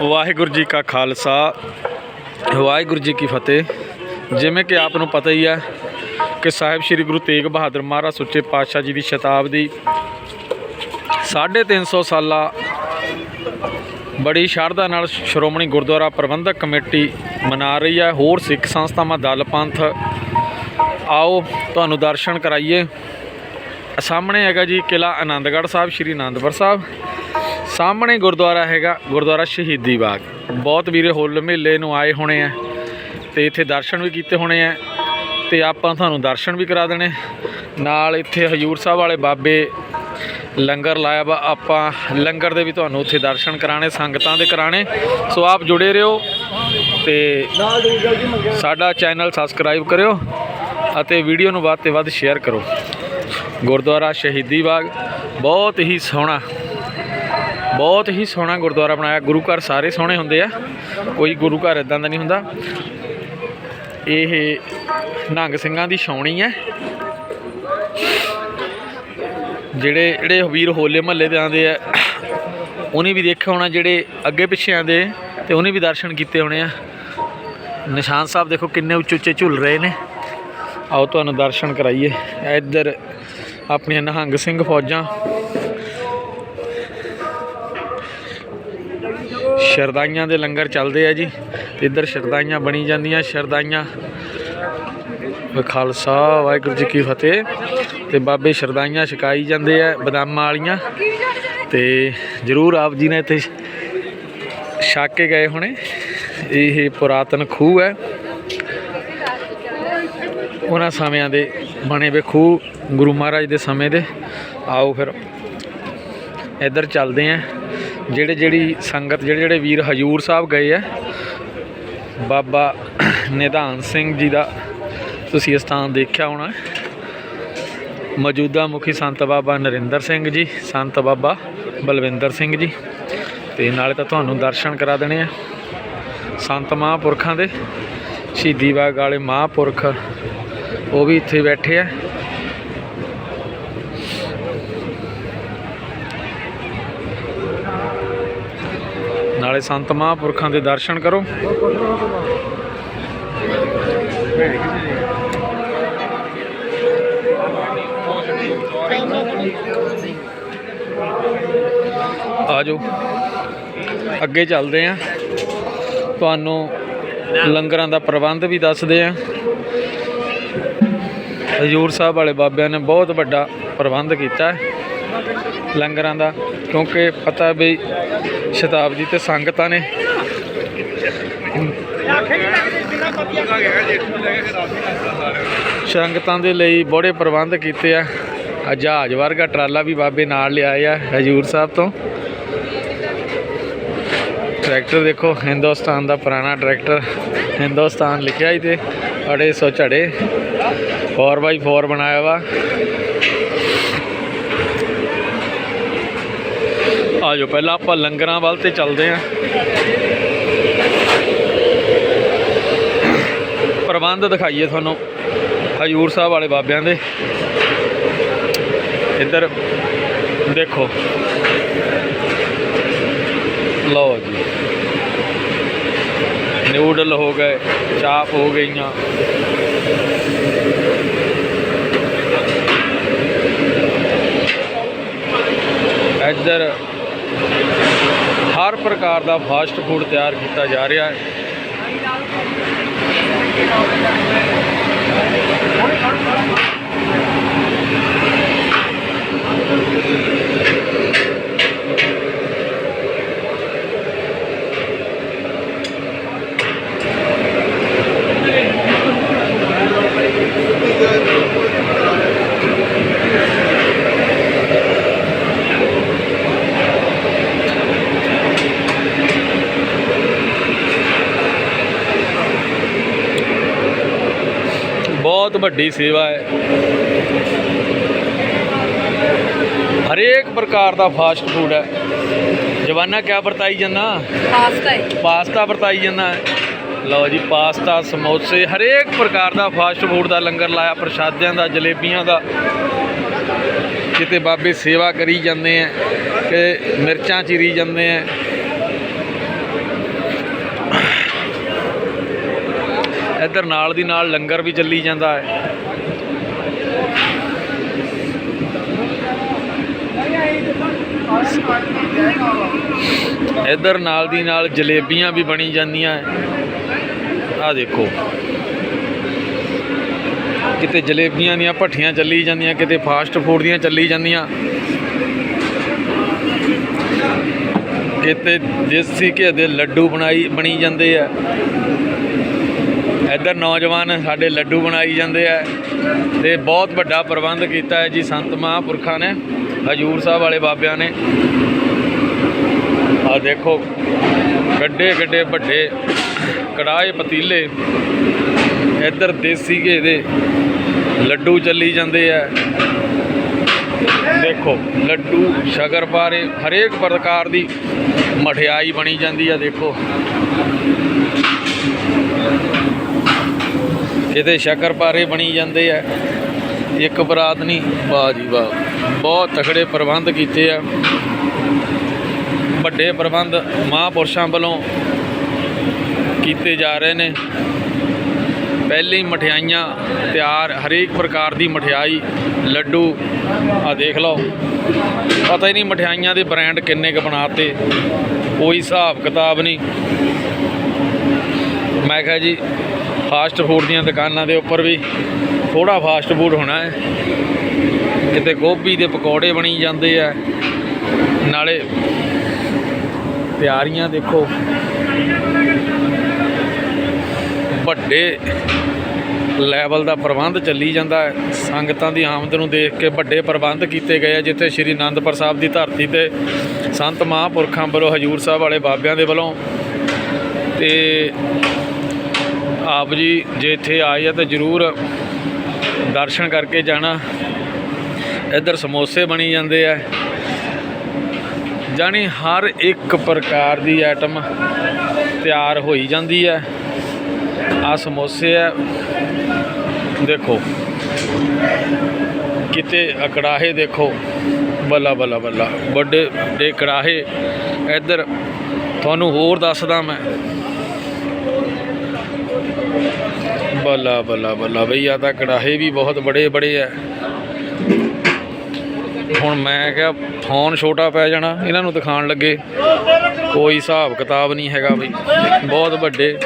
ਵਾਹਿਗੁਰੂ ਜੀ ਕਾ ਖਾਲਸਾ, ਵਾਹਿਗੁਰੂ ਜੀ ਕੀ ਫਤਿਹ। ਜਿਵੇਂ ਕਿ ਆਪ ਨੂੰ ਪਤਾ ਹੀ ਹੈ ਕਿ ਸਾਹਿਬ ਸ੍ਰੀ ਗੁਰੂ ਤੇਗ ਬਹਾਦਰ ਮਹਾਰਾਜ ਸੁੱਚੇ ਪਾਤਸ਼ਾਹ ਜੀ ਦੀ ਸ਼ਤਾਬਦੀ 350 ਸਾਲਾ ਬੜੀ ਸ਼ਰਧਾ ਨਾਲ ਸ਼੍ਰੋਮਣੀ ਗੁਰਦੁਆਰਾ ਪ੍ਰਬੰਧਕ ਕਮੇਟੀ ਮਨਾ ਰਹੀ ਹੈ। ਹੋਰ ਸਿੱਖ ਸੰਸਥਾਵਾਂ, ਦਲ, ਪੰਥ, ਆਓ ਤੁਹਾਨੂੰ ਦਰਸ਼ਨ ਕਰਾਈਏ। ਸਾਹਮਣੇ ਹੈਗਾ ਜੀ ਕਿਲਾ ਆਨੰਦਗੜ੍ਹ ਸਾਹਿਬ, ਸ੍ਰੀ ਆਨੰਦਪੁਰ ਸਾਹਿਬ। ਸਾਹਮਣੇ ਗੁਰਦੁਆਰਾ ਹੈਗਾ, ਗੁਰਦੁਆਰਾ ਸ਼ਹੀਦੀ ਬਾਗ। ਬਹੁਤ ਵੀਰੇ ਹੋਲ ਮੇਲੇ ਨੂੰ ਆਏ ਹੋਣੇ ਆ ਤੇ ਇੱਥੇ ਦਰਸ਼ਨ ਵੀ ਕੀਤੇ ਹੋਣੇ ਆ ਤੇ ਆਪਾਂ ਤੁਹਾਨੂੰ ਦਰਸ਼ਨ ਵੀ ਕਰਾ ਦੇਣੇ। ਨਾਲ ਇੱਥੇ ਹਜੂਰ ਸਾਹਿਬ ਵਾਲੇ ਬਾਬੇ ਲੰਗਰ ਲਾਇਆ ਵਾ, ਆਪਾਂ ਲੰਗਰ ਦੇ ਵੀ ਤੁਹਾਨੂੰ ਉੱਥੇ ਦਰਸ਼ਨ ਕਰਾਣੇ, ਸੰਗਤਾਂ ਦੇ ਕਰਾਣੇ। ਸੋ ਆਪ ਜੁੜੇ ਰਹੋ ਤੇ ਸਾਡਾ ਚੈਨਲ ਸਬਸਕ੍ਰਾਈਬ ਕਰਿਓ ਅਤੇ ਵੀਡੀਓ ਨੂੰ ਵੱਧ ਤੇ ਵੱਧ ਸ਼ੇਅਰ ਕਰੋ। ਗੁਰਦੁਆਰਾ ਸ਼ਹੀਦੀ ਬਾਗ, ਬਹੁਤ ਹੀ ਸੋਹਣਾ ਬਹੁਤ ਹੀ ਸੋਹਣਾ ਗੁਰਦੁਆਰਾ ਬਣਾਇਆ। ਗੁਰੂ ਘਰ ਸਾਰੇ ਸੋਹਣੇ ਹੁੰਦੇ ਆ। ਕੋਈ ਗੁਰੂ ਘਰ ਇਦਾਂ ਦਾ ਨਹੀਂ ਹੁੰਦਾ। ਇਹ ਨੰਗ ਸਿੰਘਾਂ ਦੀ ਛਾਉਣੀ ਹੈ। ਜਿਹੜੇ ਜਿਹੜੇ ਵੀਰ ਹੋਲੇ ਮਹੱਲੇ ਦੇ ਆਉਂਦੇ ਆ, ਉਹਨੇ ਵੀ ਦੇਖਿਆ ਹੋਣਾ ਜਿਹੜੇ ਅੱਗੇ ਪਿੱਛੇ ਆਉਂਦੇ ਤੇ ਉਹਨੇ ਵੀ ਦਰਸ਼ਨ ਕੀਤੇ ਹੋਣੇ ਆ। ਨਿਸ਼ਾਨ ਸਾਹਿਬ ਦੇਖੋ ਕਿੰਨੇ ਉੱਚੇ ਉੱਚੇ ਝੁੱਲ ਰਹੇ ਨੇ। ਆਓ ਤੁਹਾਨੂੰ ਦਰਸ਼ਨ ਕਰਾਈਏ। ਇੱਧਰ ਆਪਣੀਆਂ ਨਿਹੰਗ ਸਿੰਘ ਫੌਜਾਂ ਸ਼ਰਦਾਈਆਂ ਦੇ ਲੰਗਰ ਚੱਲਦੇ ਆ ਜੀ। ਇੱਧਰ ਸ਼ਰਦਾਈਆਂ ਬਣੀ ਜਾਂਦੀਆਂ, ਸ਼ਰਦਾਈਆਂ। ਖਾਲਸਾ, ਵਾਹਿਗੁਰੂ ਜੀ ਕੀ ਫਤਿਹ। ਤੇ ਬਾਬੇ ਸ਼ਰਦਾਈਆਂ ਛਕਾਈ ਜਾਂਦੇ ਆ ਬਦਾਮਾਂ ਵਾਲੀਆਂ। ਤੇ ਜਰੂਰ ਆਪ ਜੀ ਨੇ ਇੱਥੇ ਛਕ ਕੇ ਗਏ ਹੋਣੇ। ਇਹ ਪੁਰਾਤਨ ਖੂਹ ਹੈ। ਉਹਨਾਂ ਸਮਿਆਂ ਦੇ ਬਣੇ ਵੇ ਖੂਹ ਗੁਰੂ ਮਹਾਰਾਜ ਦੇ ਸਮੇਂ ਦੇ। ਆਓ ਫਿਰ, ਇੱਧਰ ਚੱਲਦੇ ਆਂ। ਜਿਹੜੇ ਜਿਹੜੀ ਸੰਗਤ, ਜਿਹੜੇ ਜਿਹੜੇ ਵੀਰ ਹਜੂਰ ਸਾਹਿਬ ਗਏ ਆ, ਬਾਬਾ ਨਿਧਾਨ ਸਿੰਘ ਜੀ ਦਾ ਤੁਸੀਂ ਇਹ ਸਥਾਨ ਦੇਖਿਆ ਹੋਣਾ। ਮੌਜੂਦਾ ਮੁਖੀ ਸੰਤ ਬਾਬਾ ਨਰਿੰਦਰ ਸਿੰਘ ਜੀ, ਸੰਤ ਬਾਬਾ ਬਲਵਿੰਦਰ ਸਿੰਘ ਜੀ। ਤੇ ਨਾਲੇ ਤਾਂ ਤੁਹਾਨੂੰ ਦਰਸ਼ਨ ਕਰਾ ਦੇਣੇ ਆ। ਸੰਤ ਮਹਾਂਪੁਰਖਾਂ ਦੇ, ਸ਼ਹੀਦੀ ਬਾਗ ਵਾਲੇ ਮਹਾਂਪੁਰਖ, ਉਹ ਵੀ ਇੱਥੇ ਬੈਠੇ ਆ। ਨਾਲੇ ਸੰਤ ਮਹਾਂਪੁਰਖਾਂ ਦੇ ਦਰਸ਼ਨ ਕਰੋ। ਆ ਜਾਓ ਅੱਗੇ ਚੱਲਦੇ ਆ। ਤੁਹਾਨੂੰ ਲੰਗਰਾਂ ਦਾ ਪ੍ਰਬੰਧ ਵੀ ਦੱਸਦੇ ਆ। ਹਜੂਰ ਸਾਹਿਬ ਵਾਲੇ ਬਾਬਿਆਂ ਨੇ ਬਹੁਤ ਵੱਡਾ ਪ੍ਰਬੰਧ ਕੀਤਾ ਹੈ। ਲੰਗਰਾਂ ਦਾ, ਕਿਉਂਕਿ ਪਤਾ ਵੀ ਸ਼ਤਾਬਦੀ ਤੇ ਸੰਗਤਾਂ ਨੇ। ਸੰਗਤਾਂ ਦੇ ਲਈ ਬੜੇ ਪ੍ਰਬੰਧ ਕੀਤੇ ਆ। ਜਹਾਜ਼ ਵਰਗਾ ਟਰਾਲਾ ਵੀ ਬਾਬੇ ਨਾਲ ਲਿਆਏ ਆ, ਹਜੂਰ ਸਾਹਿਬ ਤੋਂ। ਟਰੈਕਟਰ ਦੇਖੋ, ਹਿੰਦੁਸਤਾਨ ਦਾ ਪੁਰਾਣਾ ਟਰੈਕਟਰ। ਹਿੰਦੁਸਤਾਨ ਲਿਖਿਆ ਹੀ ਤੇ ਅੜੇ ਸੌ ਝੜੇ। 4x4 ਬਣਾਇਆ ਵਾ। ਆਜੋ ਪਹਿਲਾਂ ਆਪਾਂ ਲੰਗਰਾਂ ਵੱਲ ਤੇ ਚੱਲਦੇ ਆਂ ਪ੍ਰਬੰਧ ਦਿਖਾਈਏ ਤੁਹਾਨੂੰ ਹਜੂਰ ਸਾਹਿਬ ਵਾਲੇ ਬਾਬਿਆਂ ਦੇ। ਇੱਧਰ ਦੇਖੋ। ਲਓ ਜੀ। ਨਿਊਡਲ ਹੋ ਗਏ, ਚਾਪ ਹੋ ਗਈਆਂ। ਇੱਧਰ ਹਰ ਪ੍ਰਕਾਰ ਦਾ ਫਾਸਟ ਫੂਡ ਤਿਆਰ ਕੀਤਾ ਜਾ ਰਿਹਾ ਹੈ। ਬਹੁਤ ਵੱਡੀ ਸੇਵਾ ਹੈ। ਹਰੇਕ ਪ੍ਰਕਾਰ ਦਾ ਫਾਸਟ ਫੂਡ ਹੈ। ਜਵਾਨਾ ਕਿਆ ਵਰਤਾਈ ਜਾਂਦਾ? ਪਾਸਤਾ ਹੈ। ਪਾਸਤਾ ਵਰਤਾਈ ਜਾਂਦਾ ਲਓ ਜੀ ਪਾਸਤਾ ਸਮੋਸੇ ਹਰੇਕ ਪ੍ਰਕਾਰ ਦਾ ਫਾਸਟ ਫੂਡ ਦਾ ਲੰਗਰ ਲਾਇਆ ਪ੍ਰਸ਼ਾਦਿਆਂ ਦਾ ਜਲੇਬੀਆਂ ਦਾ। ਕਿਤੇ ਬਾਬੇ ਸੇਵਾ ਕਰੀ ਜਾਂਦੇ ਆ ਕਿ ਮਿਰਚਾਂ ਚੀਰੀ ਜਾਂਦੇ ਆ ਇੱਧਰ ਨਾਲ ਦੀ ਨਾਲ ਲੰਗਰ ਵੀ ਚੱਲੀ ਜਾਂਦਾ ਹੈ। ਇੱਧਰ ਨਾਲ ਦੀ ਨਾਲ ਜਲੇਬੀਆਂ ਵੀ ਬਣੀ ਜਾਂਦੀਆਂ ਆ ਦੇਖੋ। ਕਿਤੇ ਜਲੇਬੀਆਂ ਦੀਆਂ ਭੱਠੀਆਂ ਚੱਲੀ ਜਾਂਦੀਆਂ, ਕਿਤੇ ਫਾਸਟ ਫੂਡ ਦੀਆਂ ਚੱਲੀ ਜਾਂਦੀਆਂ। ਕਿਤੇ ਦੇਸੀ ਘੇ ਦੇ ਲੱਡੂ ਬਣਾਈ ਬਣੀ ਜਾਂਦੇ ਆ। ਇੱਧਰ ਨੌਜਵਾਨ ਸਾਡੇ ਲੱਡੂ ਬਣਾਈ ਜਾਂਦੇ ਆ ਤੇ ਬਹੁਤ ਵੱਡਾ ਪ੍ਰਬੰਧ ਕੀਤਾ ਹੈ ਜੀ ਸੰਤ ਮਹਾਂਪੁਰਖਾਂ ਨੇ, ਹਜੂਰ ਸਾਹਿਬ ਵਾਲੇ ਬਾਬਿਆਂ ਨੇ। ਆ ਦੇਖੋ, ਗੱਡੇ ਗੱਡੇ ਵੱਡੇ ਕੜਾਏ ਪਤੀਲੇ, ਇੱਧਰ ਦੇਸੀ ਘੇ ਦੇ ਲੱਡੂ ਚੱਲੀ ਜਾਂਦੇ ਆ। ਦੇਖੋ, ਲੱਡੂ ਸ਼ਕਰਪਾਰੇ ਹਰੇਕ ਪ੍ਰਕਾਰ ਦੀ ਮਠਿਆਈ ਬਣੀ ਜਾਂਦੀ ਆ, ਦੇਖੋ। ਕਿਤੇ ਸ਼ਕਰਪਾਰੇ ਬਣੀ ਜਾਂਦੇ ਆ, ਇੱਕ ਬਰਾਤ ਨਹੀਂ, ਵਾਹ ਜੀ ਵਾਹ। ਬਹੁਤ ਤਕੜੇ ਪ੍ਰਬੰਧ ਕੀਤੇ ਆ। ਵੱਡੇ ਪ੍ਰਬੰਧ ਮਹਾਂਪੁਰਸ਼ਾਂ ਵੱਲੋਂ ਕੀਤੇ ਜਾ ਰਹੇ ਨੇ। ਪਹਿਲੀ ਮਠਿਆਈਆਂ ਤਿਆਰ, ਹਰੇਕ ਪ੍ਰਕਾਰ ਦੀ ਮਠਿਆਈ, ਲੱਡੂ ਆ ਦੇਖ ਲਓ। ਪਤਾ ਹੀ ਨਹੀਂ ਮਠਿਆਈਆਂ ਦੇ ਬ੍ਰਾਂਡ ਕਿੰਨੇ ਕੁ ਬਣਾਤੇ ਕੋਈ ਹਿਸਾਬ ਕਿਤਾਬ ਨਹੀਂ। ਮੈਂ ਕਿਹਾ ਜੀ ਫਾਸਟ ਫੂਡ ਦੀਆਂ ਦੁਕਾਨਾਂ ਦੇ ਉੱਪਰ ਵੀ ਥੋੜਾ ਫਾਸਟ ਫੂਡ ਹੋਣਾ ਹੈ। ਕਿਤੇ ਗੋਭੀ ਦੇ ਪਕੌੜੇ ਬਣੀ ਜਾਂਦੇ ਆ। ਨਾਲੇ ਤਿਆਰੀਆਂ ਦੇਖੋ। ਵੱਡੇ ਲੈਵਲ ਦਾ ਪ੍ਰਬੰਧ ਚੱਲੀ ਜਾਂਦਾ ਹੈ। ਸੰਗਤਾਂ ਦੀ ਆਮਦ ਨੂੰ ਦੇਖ ਕੇ ਵੱਡੇ ਪ੍ਰਬੰਧ ਕੀਤੇ ਗਏ ਆ, ਜਿੱਥੇ ਸ਼੍ਰੀ ਅਨੰਦਪੁਰ ਸਾਹਿਬ ਦੀ ਧਰਤੀ ਤੇ ਸੰਤ ਮਹਾਂਪੁਰਖਾਂ ਵੱਲੋਂ ਹਜੂਰ ਸਾਹਿਬ ਵਾਲੇ ਬਾਬਿਆਂ ਦੇ ਵੱਲੋਂ ਤੇ ਆਪ ਜੀ ਜੇ ਇੱਥੇ ਆਏ ਆ ਤਾਂ ਜ਼ਰੂਰ ਦਰਸ਼ਨ ਕਰਕੇ ਜਾਣਾ। ਇੱਧਰ ਸਮੋਸੇ ਬਣੀ ਜਾਂਦੇ ਆ। ਜਾਣੀ ਹਰ ਇੱਕ ਪ੍ਰਕਾਰ ਦੀ ਆਈਟਮ ਤਿਆਰ ਹੋਈ ਜਾਂਦੀ ਹੈ ਆ ਸਮੋਸੇ ਆ। ਦੇਖੋ, ਕਿਤੇ ਅਕੜਾਹੇ ਦੇਖੋ। ਬੱਲਾ ਬੱਲਾ ਬੱਲਾ। ਵੱਡੇ ਵੱਡੇ ਕੜਾਹੇ। ਇੱਧਰ ਤੁਹਾਨੂੰ ਹੋਰ ਦੱਸਦਾ ਮੈਂ। ਬੱਲਾ ਬੱਲਾ ਬੱਲਾ ਬਈ ਆ ਤਾਂ ਕੜਾਹੇ ਵੀ ਬਹੁਤ ਬੜੇ ਬੜੇ ਆ। ਹੁਣ ਮੈਂ ਕਿਹਾ ਫੋਨ ਛੋਟਾ ਪੈ ਜਾਣਾ, ਇਹਨਾਂ ਨੂੰ ਦਿਖਾਉਣ ਲੱਗੇ। ਕੋਈ ਹਿਸਾਬ ਕਿਤਾਬ ਨਹੀਂ ਹੈਗਾ ਬਈ, ਬਹੁਤ ਵੱਡੇ।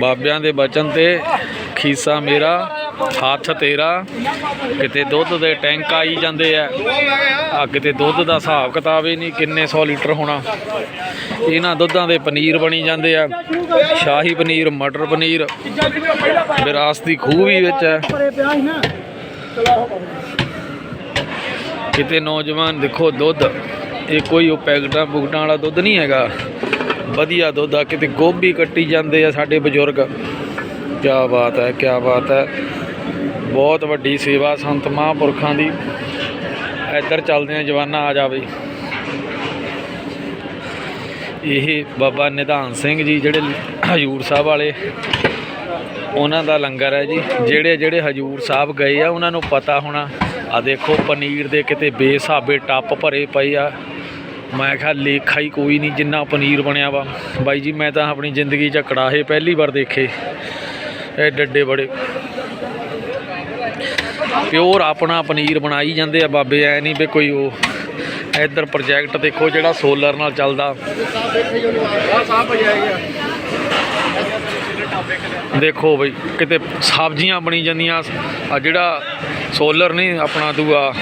ਬਾਬਿਆਂ ਦੇ ਬਚਨ ਤੇ ਖੀਸਾ ਮੇਰਾ, ਹੱਥ ਤੇਰਾ। ਕਿਤੇ ਦੁੱਧ ਦੇ ਟੈਂਕ ਆਈ ਜਾਂਦੇ ਆ। ਆ ਕਿਤੇ ਦੁੱਧ ਦਾ ਹਿਸਾਬ ਕਿਤਾਬ ਹੀ ਨਹੀਂ, ਕਿੰਨੇ 100 ਲੀਟਰ ਹੋਣਾ। ਇਹਨਾਂ ਦੁੱਧਾਂ ਦੇ ਪਨੀਰ ਬਣੀ ਜਾਂਦੇ ਆ, ਸ਼ਾਹੀ ਪਨੀਰ, ਮਟਰ ਪਨੀਰ। ਵਿਰਾਸਤੀ ਖੂਹ ਵੀ ਵਿੱਚ ਹੈ। ਕਿਤੇ ਨੌਜਵਾਨ ਦੇਖੋ ਦੁੱਧ, ਇਹ ਕੋਈ ਉਹ ਪੈਕਟਾਂ ਪੁਕਟਾਂ ਵਾਲਾ ਦੁੱਧ ਨਹੀਂ ਹੈਗਾ। ਵਧੀਆ ਦੁੱਧ ਆ, ਕਿਤੇ ਗੋਭੀ ਕੱਟੀ ਜਾਂਦੇ ਆ ਸਾਡੇ ਬਜ਼ੁਰਗ। ਕੀ ਬਾਤ ਹੈ ਕੀ ਬਾਤ ਹੈ। ਬਹੁਤ ਵੱਡੀ ਸੇਵਾ ਸੰਤ ਮਹਾਂਪੁਰਖਾਂ ਦੀ। ਇੱਧਰ ਚੱਲਦੇ ਆ ਜਵਾਨਾ, ਆ ਜਾਵੇ ਇਹ ਬਾਬਾ ਨਿਧਾਨ ਸਿੰਘ ਜੀ ਜਿਹੜੇ ਹਜੂਰ ਸਾਹਿਬ ਵਾਲੇ, ਉਹਨਾਂ ਦਾ ਲੰਗਰ ਹੈ ਜੀ। ਜਿਹੜੇ ਜਿਹੜੇ ਹਜੂਰ ਸਾਹਿਬ ਗਏ ਆ, ਉਹਨਾਂ ਨੂੰ ਪਤਾ ਹੋਣਾ। ਆ ਦੇਖੋ, ਪਨੀਰ ਦੇ ਕਿਤੇ ਬੇਸਾਬੇ ਟੱਪ ਭਰੇ ਪਏ ਆ। ਮੈਂ ਕਿਹਾ, ਲੇਖਾ ਹੀ ਕੋਈ ਨਹੀਂ, ਜਿੰਨਾ ਪਨੀਰ ਬਣਿਆ ਵਾ। ਬਾਈ ਜੀ, ਮੈਂ ਤਾਂ ਆਪਣੀ ਜ਼ਿੰਦਗੀ 'ਚ ਕੜਾਹੇ ਪਹਿਲੀ ਵਾਰ ਦੇਖੇ। ਇਹ ਡੱਡੇ ਬੜੇ। ਪਿਓਰ ਆਪਣਾ ਪਨੀਰ ਬਣਾਈ ਜਾਂਦੇ ਆ ਬਾਬੇ, ਐ ਨਹੀਂ ਵੀ ਕੋਈ ਉਹ ਇੱਧਰ ਪ੍ਰੋਜੈਕਟ ਦੇਖੋ ਜਿਹੜਾ ਸੋਲਰ ਨਾਲ ਚੱਲਦਾ। ਦੇਖੋ ਬਈ, ਕਿਤੇ ਸਬਜ਼ੀਆਂ ਬਣੀ ਜਾਂਦੀਆਂ। ਆ ਜਿਹੜਾ ਸੋਲਰ ਨਹੀਂ, ਆਪਣਾ ਦੂਆ।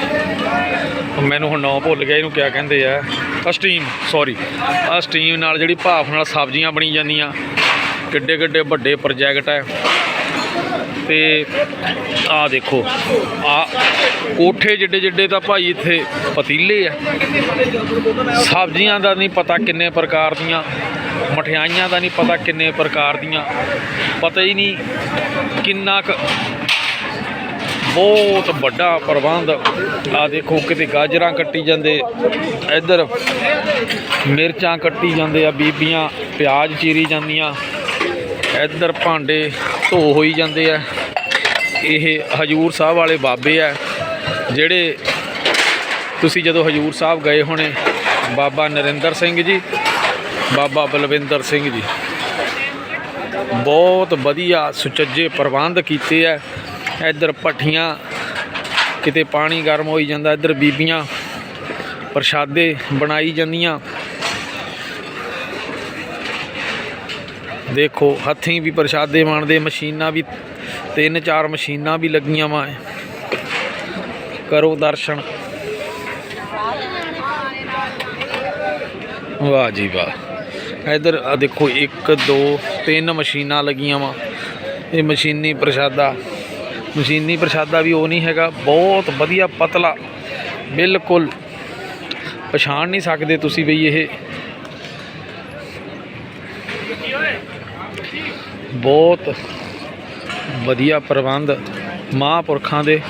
ਮੈਨੂੰ ਹੁਣ ਨਾਂ ਭੁੱਲ ਗਿਆ, ਇਹਨੂੰ ਕਿਆ ਕਹਿੰਦੇ ਆ? ਆ ਸਟੀਮ ਸੌਰੀ ਆ ਸਟੀਮ ਨਾਲ ਜਿਹੜੀ ਭਾਫ ਨਾਲ ਸਬਜ਼ੀਆਂ ਬਣੀ ਜਾਂਦੀਆਂ। ਕਿੱਡੇ ਕਿੱਡੇ ਵੱਡੇ ਪ੍ਰੋਜੈਕਟ ਹੈ ਤੇ ਆ ਦੇਖੋ ਆ ਕੋਠੇ ਜਿੱਡੇ ਜਿੱਡੇ ਤਾਂ ਭਾਈ ਇੱਥੇ ਪਤੀਲੇ ਆ। ਸਬਜ਼ੀਆਂ ਦਾ ਨਹੀਂ ਪਤਾ ਕਿੰਨੇ ਪ੍ਰਕਾਰ ਦੀਆਂ, ਮਠਿਆਈਆਂ ਦਾ ਨਹੀਂ ਪਤਾ ਕਿੰਨੇ ਪ੍ਰਕਾਰ ਦੀਆਂ। ਪਤਾ ਹੀ ਨਹੀਂ ਕਿੰਨਾ ਕੁ ਬਹੁਤ ਵੱਡਾ ਪ੍ਰਬੰਧ। ਆ ਦੇਖੋ ਕਿਤੇ ਗਾਜਰਾਂ ਕੱਟੀ ਜਾਂਦੇ, ਇੱਧਰ ਮਿਰਚਾਂ ਕੱਟੀ ਜਾਂਦੇ ਆ, ਬੀਬੀਆਂ ਪਿਆਜ਼ ਚੀਰੀ ਜਾਂਦੀਆਂ। ਇੱਧਰ ਭਾਂਡੇ ਧੋ ਹੋਈ ਜਾਂਦੇ ਆ। ਇਹ ਹਜੂਰ ਸਾਹਿਬ ਵਾਲੇ ਬਾਬੇ ਆ। ਜਿਹੜੇ ਤੁਸੀਂ ਜਦੋਂ ਹਜੂਰ ਸਾਹਿਬ ਗਏ ਹੋਣੇ, ਬਾਬਾ ਨਰਿੰਦਰ ਸਿੰਘ ਜੀ, ਬਾਬਾ ਬਲਵਿੰਦਰ ਸਿੰਘ ਜੀ। ਬਹੁਤ ਵਧੀਆ ਸੁਚੱਜੇ ਪ੍ਰਬੰਧ ਕੀਤੇ ਆ ਇੱਧਰ ਭੱਠੀਆਂ ਕਿਤੇ ਪਾਣੀ ਗਰਮ ਹੋਈ ਜਾਂਦਾ, ਇੱਧਰ ਬੀਬੀਆਂ ਪ੍ਰਸ਼ਾਦੇ ਬਣਾਈ ਜਾਂਦੀਆਂ। ਦੇਖੋ, ਹੱਥੀਂ ਵੀ ਪ੍ਰਸ਼ਾਦੇ ਬਣਦੇ, ਮਸ਼ੀਨਾਂ ਵੀ, ਤਿੰਨ ਚਾਰ ਮਸ਼ੀਨਾਂ ਵੀ ਲੱਗੀਆਂ ਵਾ ਕਰੋ ਦਰਸ਼ਨ। ਵਾਹ ਜੀ ਵਾਹ। ਇਧਰ ਆ ਦੇਖੋ 1 2 3 ਮਸ਼ੀਨਾਂ ਲੱਗੀਆਂ ਵਾ। ਇਹ ਮਸ਼ੀਨੀ ਪ੍ਰਸ਼ਾਦਾ। ਮਸ਼ੀਨੀ ਪ੍ਰਸ਼ਾਦਾ ਵੀ ਉਹ ਨਹੀਂ ਹੈਗਾ, ਬਹੁਤ ਵਧੀਆ ਪਤਲਾ। ਬਿਲਕੁਲ। ਪਛਾਣ ਨਹੀਂ ਸਕਦੇ ਤੁਸੀਂ ਬਈ ਇਹ। ਬਹੁਤ ਵਧੀਆ ਪ੍ਰਬੰਧ ਮਹਾਂਪੁਰਖਾਂ ਦੇ।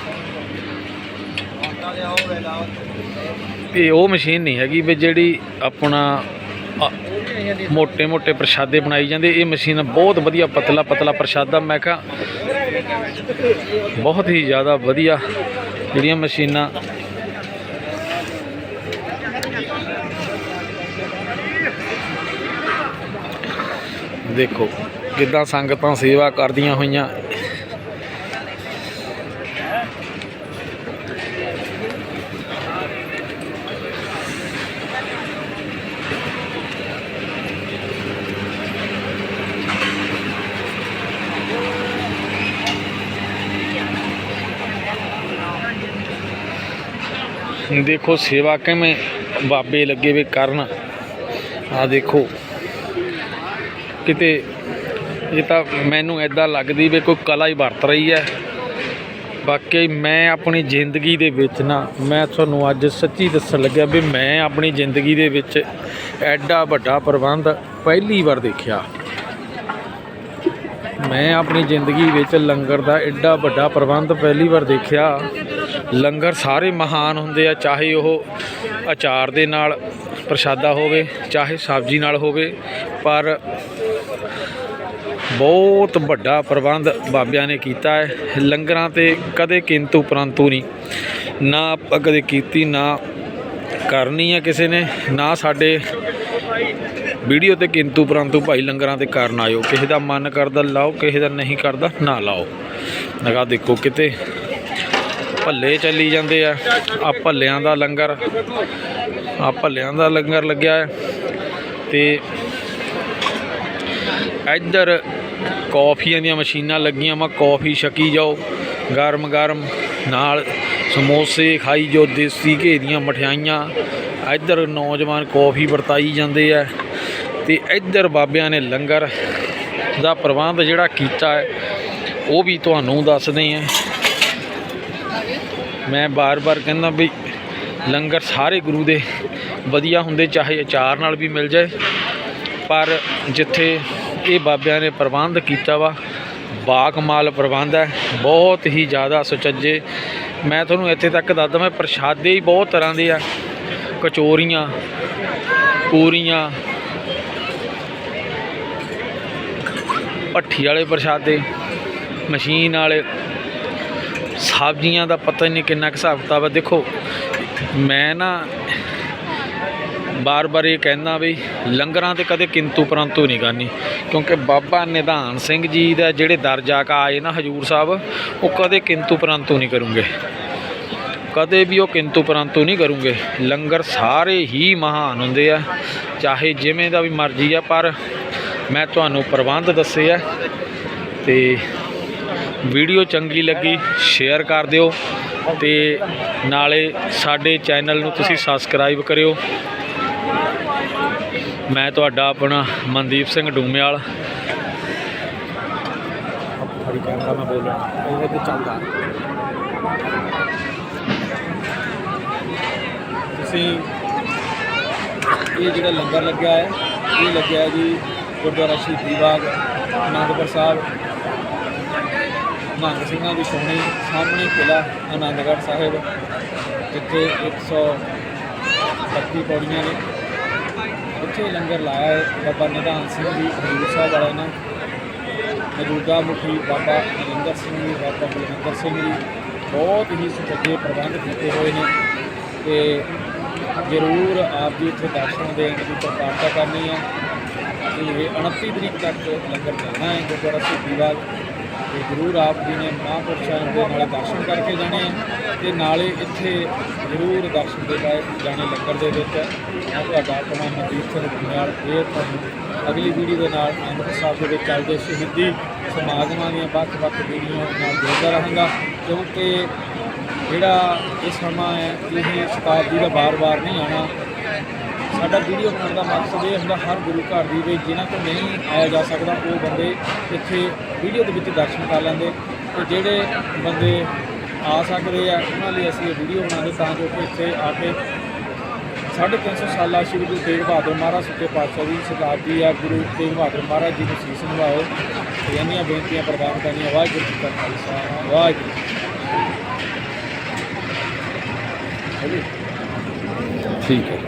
ਇਹ ਉਹ ਮਸ਼ੀਨ ਨਹੀਂ ਹੈਗੀ ਵੀ ਜਿਹੜੀ ਆਪਣਾ ਮੋਟੇ ਮੋਟੇ ਪ੍ਰਸ਼ਾਦੇ ਬਣਾਈ ਜਾਂਦੇ, ਇਹ ਮਸ਼ੀਨ ਬਹੁਤ ਵਧੀਆ ਪਤਲਾ ਪਤਲਾ ਪ੍ਰਸ਼ਾਦਾ, ਮੈਂ ਕਿਹਾ ਬਹੁਤ ਹੀ ਜ਼ਿਆਦਾ ਵਧੀਆ ਜਿਹੜੀਆਂ ਮਸ਼ੀਨਾਂ। ਦੇਖੋ, ਕਿਦਾਂ ਸੰਗਤਾਂ ਸੇਵਾ ਕਰਦੀਆਂ ਹੋਈਆਂ। ਦੇਖੋ ਸੇਵਾ ਕਿਵੇਂ ਬਾਬੇ ਲੱਗੇ ਵੇ ਕਰਨ। ਆ ਦੇਖੋ। ਕਿਤੇ ਇਹ ਤਾਂ ਮੈਨੂੰ ਐਦਾਂ ਲੱਗਦੀ ਵੀ ਕੋਈ ਕਲਾ ਹੀ ਵਰਤ ਰਹੀ ਹੈ। ਬਾਕੀ ਮੈਂ ਆਪਣੀ ਜ਼ਿੰਦਗੀ ਦੇ ਵਿੱਚ ਨਾ, ਮੈਂ ਤੁਹਾਨੂੰ ਅੱਜ ਸੱਚੀ ਦੱਸਣ ਲੱਗਿਆ ਵੀ ਮੈਂ ਆਪਣੀ ਜ਼ਿੰਦਗੀ ਦੇ ਵਿੱਚ ਐਡਾ ਵੱਡਾ ਪ੍ਰਬੰਧ ਪਹਿਲੀ ਵਾਰ ਦੇਖਿਆ। ਮੈਂ ਆਪਣੀ ਜ਼ਿੰਦਗੀ ਵਿੱਚ ਲੰਗਰ ਦਾ ਐਡਾ ਵੱਡਾ ਪ੍ਰਬੰਧ ਪਹਿਲੀ ਵਾਰ ਦੇਖਿਆ। ਲੰਗਰ ਸਾਰੇ ਮਹਾਨ ਹੁੰਦੇ ਆ, ਚਾਹੇ ਉਹ ਅਚਾਰ ਦੇ ਨਾਲ ਪ੍ਰਸ਼ਾਦਾ ਹੋਵੇ, ਚਾਹੇ ਸਬਜ਼ੀ ਨਾਲ ਹੋਵੇ, ਪਰ ਬਹੁਤ ਵੱਡਾ ਪ੍ਰਬੰਧ ਬਾਬਿਆਂ ਨੇ ਕੀਤਾ ਹੈ। ਲੰਗਰਾਂ ਤੇ ਕਦੇ ਕਿੰਤੂ ਪਰੰਤੂ ਨਹੀਂ, ਨਾ ਆਪਾਂ ਕਦੇ ਕੀਤੀ, ਨਾ ਕਰਨੀ ਹੈ ਕਿਸੇ ਨੇ, ਨਾ ਸਾਡੇ ਵੀਡੀਓ ਤੇ ਕਿੰਤੂ ਪਰੰਤੂ ਭਾਈ ਲੰਗਰਾਂ ਤੇ ਕਰਨ ਆਇਓ। ਕਿਸੇ ਦਾ ਮਨ ਕਰਦਾ, ਲਾਓ, ਕਿਸੇ ਦਾ ਨਹੀਂ ਕਰਦਾ, ਨਾ ਲਾਓ। ਨਗਾ ਦੇਖੋ ਕਿਤੇ ਭੱਲੇ ਚੱਲੀ ਜਾਂਦੇ ਆ। ਆ ਭੱਲਿਆਂ ਦਾ ਲੰਗਰ ਆ ਭੱਲਿਆਂ ਦਾ ਲੰਗਰ ਲੱਗਿਆ ਹੈ। ਤੇ ਇੱਧਰ ਕੌਫੀਆਂ ਦੀਆਂ ਮਸ਼ੀਨਾਂ ਲੱਗੀਆਂ ਵਾ ਕੌਫੀ ਛਕੀ ਜਾਓ। ਗਰਮ ਗਰਮ ਨਾਲ ਸਮੋਸੇ ਖਾਈ ਜਾਓ, ਦੇਸੀ ਘੇ ਦੀਆਂ ਮਠਿਆਈਆਂ। ਇੱਧਰ ਨੌਜਵਾਨ ਕੌਫੀ ਵਰਤਾਈ ਜਾਂਦੇ ਆ। ਤੇ ਇੱਧਰ ਬਾਬਿਆਂ ਨੇ ਲੰਗਰ ਦਾ ਪ੍ਰਬੰਧ ਜਿਹੜਾ ਕੀਤਾ ਹੈ, ਉਹ ਵੀ ਤੁਹਾਨੂੰ ਦੱਸਦੇ ਆ ਮੈਂ ਬਾਰ-ਬਾਰ ਕਹਿੰਦਾ ਵੀ ਲੰਗਰ ਸਾਰੇ ਗੁਰੂ ਦੇ ਵਧੀਆ ਹੁੰਦੇ, ਚਾਹੇ ਅਚਾਰ ਨਾਲ ਵੀ ਮਿਲ ਜਾਏ। ਪਰ ਜਿੱਥੇ ਇਹ ਬਾਬਿਆਂ ਨੇ ਪ੍ਰਬੰਧ ਕੀਤਾ ਵਾ ਬਾਕਮਾਲ ਪ੍ਰਬੰਧ ਹੈ, ਬਹੁਤ ਹੀ ਜ਼ਿਆਦਾ ਸੁਚੱਜੇ। ਮੈਂ ਤੁਹਾਨੂੰ ਇੱਥੇ ਤੱਕ ਦੱਸਦਾ ਮੈਂ ਪ੍ਰਸ਼ਾਦੇ ਹੀ ਬਹੁਤ ਤਰ੍ਹਾਂ ਦੇ ਆ। ਕਚੋਰੀਆਂ, ਪੂਰੀਆਂ, ਭੱਠੀ ਵਾਲੇ ਪ੍ਰਸ਼ਾਦੇ, ਮਸ਼ੀਨ ਵਾਲੇ ਸਬਜ਼ੀਆਂ ਦਾ ਪਤਾ ਹੀ ਨਹੀਂ ਕਿੰਨਾ ਕੁ ਹਿਸਾਬ ਕਿਤਾਬ ਹੈ। ਦੇਖੋ, ਮੈਂ ਨਾ ਬਾਰ-ਬਾਰ ਇਹ ਕਹਿੰਦਾ ਵੀ ਲੰਗਰਾਂ ਤੇ ਕਦੇ ਕਿੰਤੂ ਪਰੰਤੂ ਨਹੀਂ ਕਰਨੀ, ਕਿਉਂਕਿ ਬਾਬਾ ਨਿਧਾਨ ਸਿੰਘ ਜੀ ਦਾ ਜਿਹੜੇ ਦਰਜਾ ਜਾ ਆਏ ਨਾ ਹਜੂਰ ਸਾਹਿਬ, ਉਹ ਕਦੇ ਕਿੰਤੂ ਪਰੰਤੂ ਨਹੀਂ ਕਰੂੰਗੇ। ਕਦੇ ਵੀ ਉਹ ਕਿੰਤੂ ਪਰੰਤੂ ਨਹੀਂ ਕਰੂੰਗੇ। ਲੰਗਰ ਸਾਰੇ ਹੀ ਮਹਾਨ ਹੁੰਦੇ ਆ, ਚਾਹੇ ਜਿਵੇਂ ਦਾ ਵੀ ਮਰਜ਼ੀ ਆ, ਪਰ ਮੈਂ ਤੁਹਾਨੂੰ ਪ੍ਰਬੰਧ ਦੱਸੇ ਆ ਤੇ ਵੀਡੀਓ ਚੰਗੀ ਲੱਗੀ ਸ਼ੇਅਰ ਕਰ ਦਿਓ ਤੇ ਨਾਲੇ ਸਾਡੇ ਚੈਨਲ ਨੂੰ ਤੁਸੀਂ ਸਬਸਕ੍ਰਾਈਬ ਕਰਿਓ। ਮੈਂ ਤੁਹਾਡਾ ਆਪਣਾ ਮਨਦੀਪ ਸਿੰਘ ਡੂਮੇਵਾਲ ਫੜੀ ਕੈਮਰਾ ਮੈਂ ਬੋਲ ਰਿਹਾ ਇਹ ਤੇ ਚੱਲਦਾ ਤੁਸੀਂ ਇਹ ਜਿਹੜਾ ਲੰਗਰ ਲੱਗਿਆ ਹੈ, ਇਹ ਲੱਗਿਆ ਜੀ ਗੁਰਦੁਆਰਾ ਸ਼ਹੀਦੀ ਬਾਗ ਅਨੰਦਪੁਰ ਸਾਹਿਬ। ਨਿਹੰਗ ਸਿੰਘਾਂ ਦੀ ਛਾਉਣੀ ਸਾਹਮਣੇ ਕਿਲਾ ਆਨੰਦਗੜ੍ਹ ਸਾਹਿਬ, ਜਿੱਥੇ 132 ਪੌੜੀਆਂ ਨੇ। ਉੱਥੇ ਲੰਗਰ ਲਾਇਆ ਹੈ ਬਾਬਾ ਨਿਧਾਨ ਸਿੰਘ ਜੀ, ਹਜ਼ੂਰ ਸਾਹਿਬ ਵਾਲਿਆਂ ਨੇ। ਮੌਜੂਦਾ ਮੁਖੀ ਬਾਬਾ ਨਰਿੰਦਰ ਸਿੰਘ ਜੀ, ਬਾਬਾ ਬਲਵਿੰਦਰ ਸਿੰਘ ਜੀ, ਬਹੁਤ ਹੀ ਸੁਚੱਜੇ ਪ੍ਰਬੰਧ ਕੀਤੇ ਹੋਏ ਨੇ ਤੇ ਜ਼ਰੂਰ ਆਪ ਜੀ ਇੱਥੇ ਦਰਸ਼ਨ ਦੇਣ ਦੀ ਪ੍ਰਕਾਰਤਾ ਕਰਨੀ ਹੈ। ਇਹ 29 ਤਰੀਕ ਤੱਕ ਲੰਗਰ ਚੱਲਣਾ ਹੈ, ਗੁਰਦੁਆਰਾ ਸਿੱਧੀਵਾਲ ਤੇ ਜ਼ਰੂਰ ਆਪ ਜੀ ਨੇ ਮਹਾਂਪੁਰਸ਼ਾਂ ਦੇ ਨਾਲ ਦਰਸ਼ਨ ਕਰਕੇ ਜਾਣੇ ਆ ਤੇ ਨਾਲੇ ਇੱਥੇ ਜ਼ਰੂਰ ਦਰਸ਼ਨ ਦੇ ਪਾਏ ਜਾਣੇ ਲੰਗਰ ਦੇ ਵਿੱਚ ਮੈਂ ਤੁਹਾਡਾ ਆਪਣਾ ਮਨਦੀਪ ਸਿੰਘ ਬੁਨਿਆਲ ਇਹ ਤੁਹਾਨੂੰ ਅਗਲੀ ਵੀਡੀਓ ਦੇ ਨਾਲ ਅਨੰਦਪੁਰ ਸਾਹਿਬ ਦੇ ਵਿੱਚ ਚੱਲਦੇ ਸ਼ਹੀਦੀ ਸਮਾਗਮਾਂ ਦੀਆਂ ਵੱਖ-ਵੱਖ ਵੀਡੀਓ ਨਾਲ ਜੋੜਦਾ ਰਹਾਂਗਾ। ਕਿਉਂਕਿ ਜਿਹੜਾ ਇਹ ਸਮਾਂ ਹੈ, ਇਹ ਸ਼ਤਾਬਦੀ ਦਾ ਬਾਰ-ਬਾਰ ਨਹੀਂ ਆਉਣਾ। ਸਾਡਾ ਵੀਡੀਓ ਬਣਾਉਣ ਦਾ ਮਕਸਦ ਇਹ ਹੁੰਦਾ ਹਰ ਗੁਰੂ ਘਰ ਦੀ ਵੀ ਜਿਨ੍ਹਾਂ ਤੋਂ ਨਹੀਂ ਆਇਆ ਜਾ ਸਕਦਾ ਉਹ ਬੰਦੇ ਇੱਥੇ ਵੀਡੀਓ ਦੇ ਵਿੱਚ ਦਰਸ਼ਨ ਕਰ ਲੈਂਦੇ। ਤੇ ਜਿਹੜੇ ਬੰਦੇ ਆ ਸਕਦੇ ਆ ਉਹਨਾਂ ਲਈ ਅਸੀਂ ਇਹ ਵੀਡੀਓ ਬਣਾਉਂਦੇ ਤਾਂ ਜੋ ਕਿ ਇੱਥੇ ਆ ਕੇ ਸਾਢੇ ਤਿੰਨ ਸੌ ਸਾਲਾ ਸ਼੍ਰੀ ਗੁਰੂ ਤੇਗ ਬਹਾਦਰ ਮਹਾਰਾਜ ਸੱਚੇ ਪਾਤਸ਼ਾਹ ਦੀ ਸ਼ਤਾਬਦੀ ਆ ਗੁਰੂ ਤੇਗ ਬਹਾਦਰ ਮਹਾਰਾਜ ਜੀ ਨੂੰ ਸੀਸ ਨਿਵਾਓ। ਇੰਨੀਆਂ ਬੇਨਤੀਆਂ ਪ੍ਰਵਾਨ ਕਰਨੀਆਂ ਵਾਹਿਗੁਰੂ ਜੀ ਕਾ ਖਾਲਸਾ ਵਾਹਿਗੁਰੂ। ਠੀਕ ਹੈ।